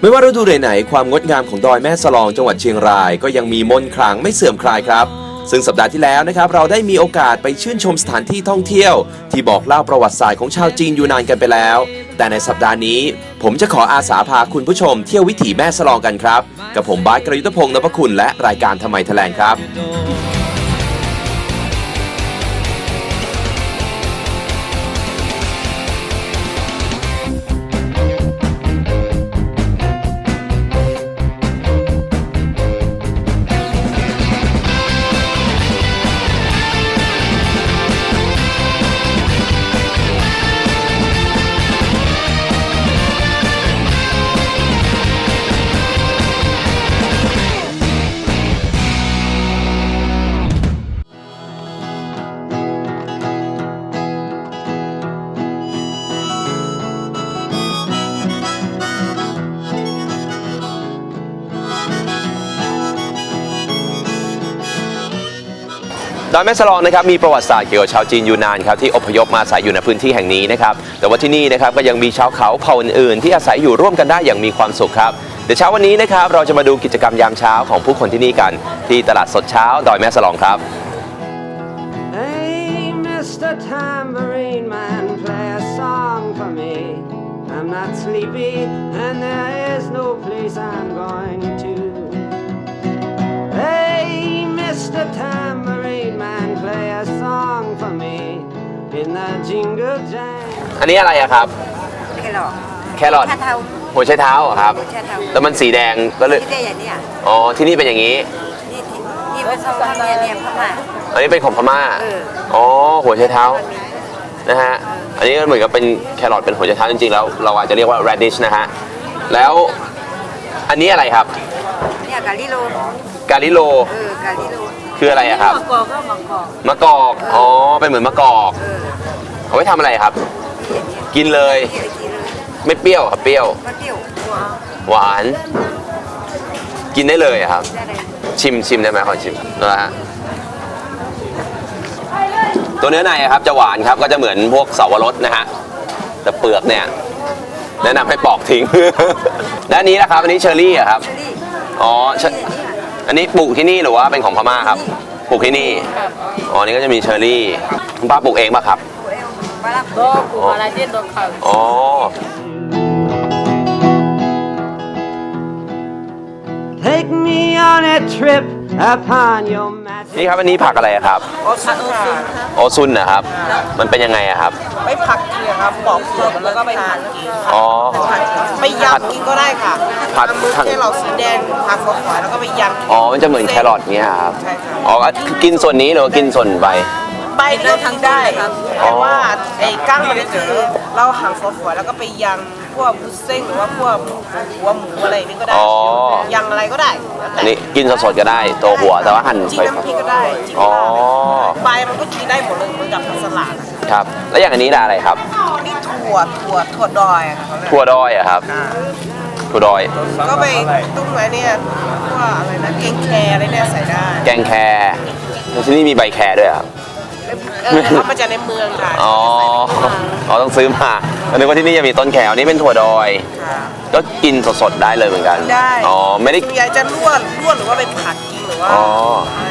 ไม่ว่าฤดูไหนๆความงดงามของดอยแม่สลองจังหวัดเชียงราย ก็ยังมีมนต์ขลังไม่เสื่อมคลายครับ ซึ่งสัปดาห์ที่แล้วนะครับเราได้มีโอกาสไปชื่นชมสถานที่ท่องเที่ยว ที่บอกเล่าประวัติศาสตร์ของชาวจีนอยู่นานกันไปแล้ว แต่ในสัปดาห์นี้ ผมจะขออาสาพาคุณผู้ชมเที่ยววิถีแม่สลองกันครับ กับผมบาสกรยุทธพงศ์นพคุณและรายการทำไมแถลงครับ อยแม่สลองนะครับมีประวัติศาสตร์เกี่ยวกับชาวจีนยูนานครับที่อพยพมาอาศัยอยู่ในพื้นที่แห่งนี้นะครับแต่ว่าที่นี่นะครับก็ยังมีชาวเขาเผ่าอื่นๆที่อาศัยอยู่ร่วมกันได้อย่างมีความสุขครับเดี๋ยวเช้าวันนี้นะครับเราจะมาดูกิจกรรมยามเช้าของผู้คนที่นี่กัน ที่ตลาดสดเช้าดอยแม่สลองครับ Hey, Mr. Tambourine Man, play a song for me. I'm not sleepy, and there is no place I'm going อันนี้อะไรอะครับ แครอทแครอทชาเทาหัวไชเท้าเหรอครับหัวไชเท้าแล้วมันสีแดงก็เลย ที่ได้อย่างเนี้ยอ๋อ ที่นี่เป็นอย่างนี้ นี่ที่นี่เป็นซองข้างเนี่ยเนี่ยเข้ามาอันนี้เป็นของพม่า เออ อ๋อ หัวไชเท้า นะฮะ อันนี้ก็เหมือนกับเป็นแครอทเป็นหัวไชเท้าจริงๆ แล้วเราอาจจะเรียกว่า radish นะฮะ แล้วอันนี้อะไรครับ เนี่ยกาลิโลกาลิโล เออกาลิโลคืออะไรอะครับ มะกอกก็มะกอกมะกอก อ๋อ เป็นเหมือนมะกอก เออ เอาไว้ทำอะไรครับนี่อย่างเนี้ยกินเลยนี่เลยกินเลย ไม่เปรี้ยวครับเปรี้ยวมะเดี่ยวหัวหวาน กินได้เลยอะครับ ได้เลยชิมชิมได้ไหมขอชิมนะฮะตัวเนื้อในอะครับจะหวานครับก็จะเหมือนพวกเสาวรสนะฮะแต่เปลือกเนี่ย แนะนำให้ปอกทิ้ง ด้านนี้นะครับ อันนี้เชอร์รี่อะครับ เชอรี่อ๋อเชออันนี้ปลูกที่นี่หรือว่าเป็นของพม่าครับ ปลูกที่นี่ อ๋อ นี่ก็จะมีเชอร์รี่คุณป้าปลูกเองป่ะครับ 너 말하지 너 가. อ๋อ Take me on a trip upon your magic. นี่ครับอันนี้ผักอะไรครับโอซุน่าโอซุนนะครับ มันเป็นยังไงอะครับ ไปผักเกลือครับปอกเกลือแล้วก็ไปผัดกินอ๋อ ไปยำกินก็ได้ค่ะผัด ทำมือเทศเราสีแดงผักขหวๆแล้วก็ไปยำกิอ๋อ มันจะเหมือนแครอทเนี้ยครับ ใช่ค่ะอ๋ออกินส่วนนี้หรือว่ากินส่วนใบ ใบก็ทั้งได้แต่ว่าไอ้ก้างมันก็คือเราหั่นฝอยๆแล้วก็ไปยำพวกบุเส้นหรือว่าพวกหัวหมูอะไรนี่ก็ได้อ๋อยำอะไรก็ได้แล้วแต่อันนี้กินสดๆก็ได้ตัวหัวแต่ว่าหั่นจิ้มไปน้ำพริกก็ได้จิ้มอ๋อใบมันก็กินได้หมดเลยเหมือนกับผักสลัดอะครับ แล้วอย่างอันนี้ล่ะอะไรครับนี่ถั่วถั่วถั่วดอยอะค่ะถั่วดอยอะครับ อ่าถั่วดอย ก็ไปตุ้มไว้เนี่ยพวกอะไรนะเกงแคร์อะไรเนี่ยใส่ได้ แกงแครแล้วที่นี่มีใบแครด้วยเหรอครับ เออเอามาจากในเมืองค่ะอ๋ออ๋อต้องซื้อมาอันนึกว่าที่นี่จะมีต้นแขวนี่เป็นถั่วดอย ค่ะก็กินสดๆได้เลยเหมือนกันได้อ๋อไม่ได้ ส่วนใหญ่จะลวกลวกหรือว่าไปผัดกินหรือว่าอ๋อ อะไร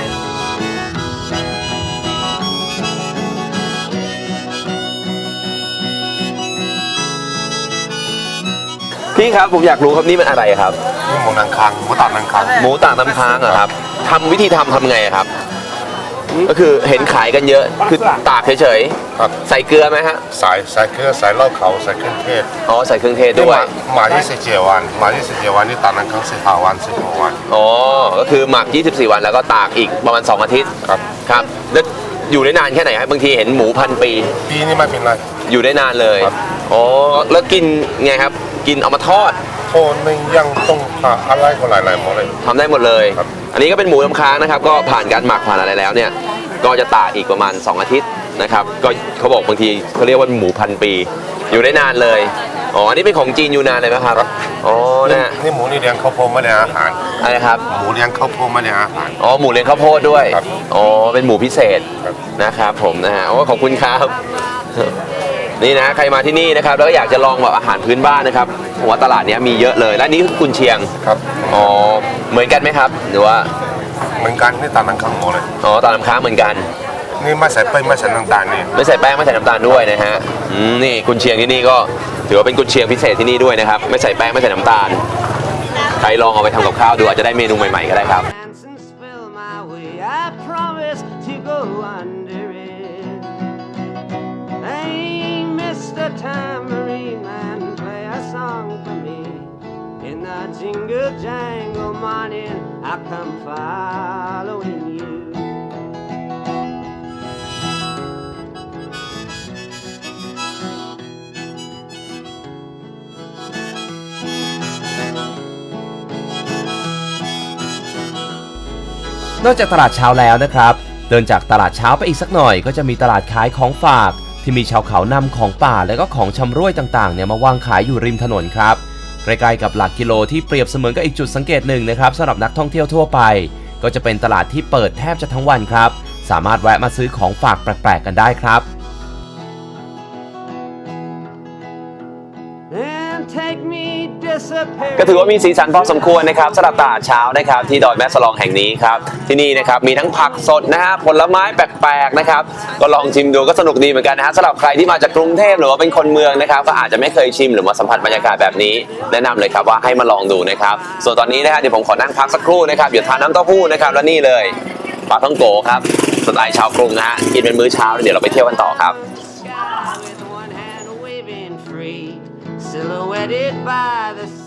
พี่ครับผมอยากรู้ครับนี่มันอะไรครับนี่หมูนังคังหมูตับนังคังหมูต่างน้ำค้างเหรอครับทำวิธีทำทำไงครับ ก็คือเห็นขายกันเยอะ คือตากเฉยครับ ๆ ใส่เกลือไหมฮะใส่ใส่เครื่องใส่เหล้าเขาใส่เครื่องเทศอ๋อ ใส่เครื่องเทศนี่ด้วยมามาที่สิบเจ็ดวันมาที่สิบเจ็ดวันนี่ตับนังคังสิบห้าวันสิบหกวัน อ๋อ ก็คือหมัก 24 วันแล้วก็ตากอีกประมาณ 2 อาทิตย์ ครับ ครับ แล้วอยู่ได้นานแค่ไหนครับบางทีเห็นหมูพันปี ปีนี้ไม่เป็นไร อยู่ได้นานเลย ครับ อ๋อ แล้วกินไงครับ กินเอามาทอดโทษไม่ยังต้องผ่าอะไรก็หลายๆหมดเลย ทำได้หมดเลย ครับ อันนี้ก็เป็นหมูน้ำค้างนะครับ ก็ผ่านการหมักผ่านอะไรแล้วเนี่ย ก็จะตากอีกประมาณ 2 อาทิตย์นะครับ ก็เขาบอกบางทีเขาเรียกว่าหมูพันปี อยู่ได้นานเลย อ๋อ อันนี้เป็นของจีนอยู่นานเลยไหมครับ อ๋อนะฮะนี่หมูนี่เลี้ยงข้าวโพดไม่เลี้ยงอาหารอะไรครับ หมูเลี้ยงข้าวโพดไม่เลี้ยงอาหาร อ๋อ หมูเลี้ยงข้าวโพดด้วย ครับ อ๋อ เป็นหมูพิเศษครับ นะครับผมนะฮะ โอ้ขอบคุณครับ นี่นะ ใครมาที่นี่นะครับ แล้วก็อยากจะลองแบบอาหารพื้นบ้านนะครับผมว่าตลาดเนี้ยมีเยอะเลย และนี่คือกุนเชียง ครับ อ๋อ เหมือนกันไหมครับ หรือว่าเห มือนกันนี่ตาลังข้างหมูเลย อ๋อตลาดน้ำค้างเหมือนกัน นี่ไม่ใส่แป้งไม่ใส่น้ำตาลนี่ไม่ใส่แป้งไม่ใส่น้ำตาลด้วยนะฮะอืมนี่กุนเชียงที่นี่ก็ถือว่าเป็นกุนเชียงพิเศษที่นี่ด้วยนะครับ ไม่ใส่แป้งไม่ใส่น้ำตาล ใครลองเอาไปทำกับข้าวดูอาจจะได้เมนูใหม่ๆก็ได้ครับ Dance and spill my way. I promise to go under it. Hey, Mr. Tambourine Man, play a song for me. In the jingle jangle morning, I come following you. นอกจากตลาดเช้าแล้วนะครับ เดินจากตลาดเช้าไปอีกสักหน่อย ก็จะมีตลาดขายของฝาก ที่มีชาวเขานำของป่าและก็ของชำร่วยต่างๆเนี่ยมาวางขายอยู่ริมถนนครับ ใกล้ๆกับหลักกิโลที่เปรียบเสมือนกับอีกจุดสังเกตหนึ่งนะครับสำหรับนักท่องเที่ยวทั่วไป ก็จะเป็นตลาดที่เปิดแทบจะทั้งวันครับ สามารถแวะมาซื้อของฝากแปลกๆกันได้ครับ ก็ถือว่ามีสีสันพอสมควรนะครับสำหรับตลาดเช้านะครับ ที่ดอยแม่สลองแห่งนี้ครับ ที่นี่นะครับมีทั้งผักสดนะฮะผลไม้แปลกๆนะครับ ก็ลองชิมดูก็สนุกดีเหมือนกันนะฮะสำหรับใครที่มาจากกรุงเทพหรือว่าเป็นคนเมืองนะครับ ก็อาจจะไม่เคยชิมหรือมาสัมผัสบรรยากาศแบบนี้ แนะนำเลยครับว่าให้มาลองดูนะครับ ส่วนตอนนี้นะฮะเดี๋ยวผมขอนั่งพักสักครู่นะครับเดี๋ยวทานน้ำเต้าหู้นะครับและนี่เลยปลาท่องโกครับสไตล์ชาวกรุงนะฮะกินเป็นมื้อเช้าเดี๋ยวเราไปเที่ยวกันต่อครับ silhouetted by the.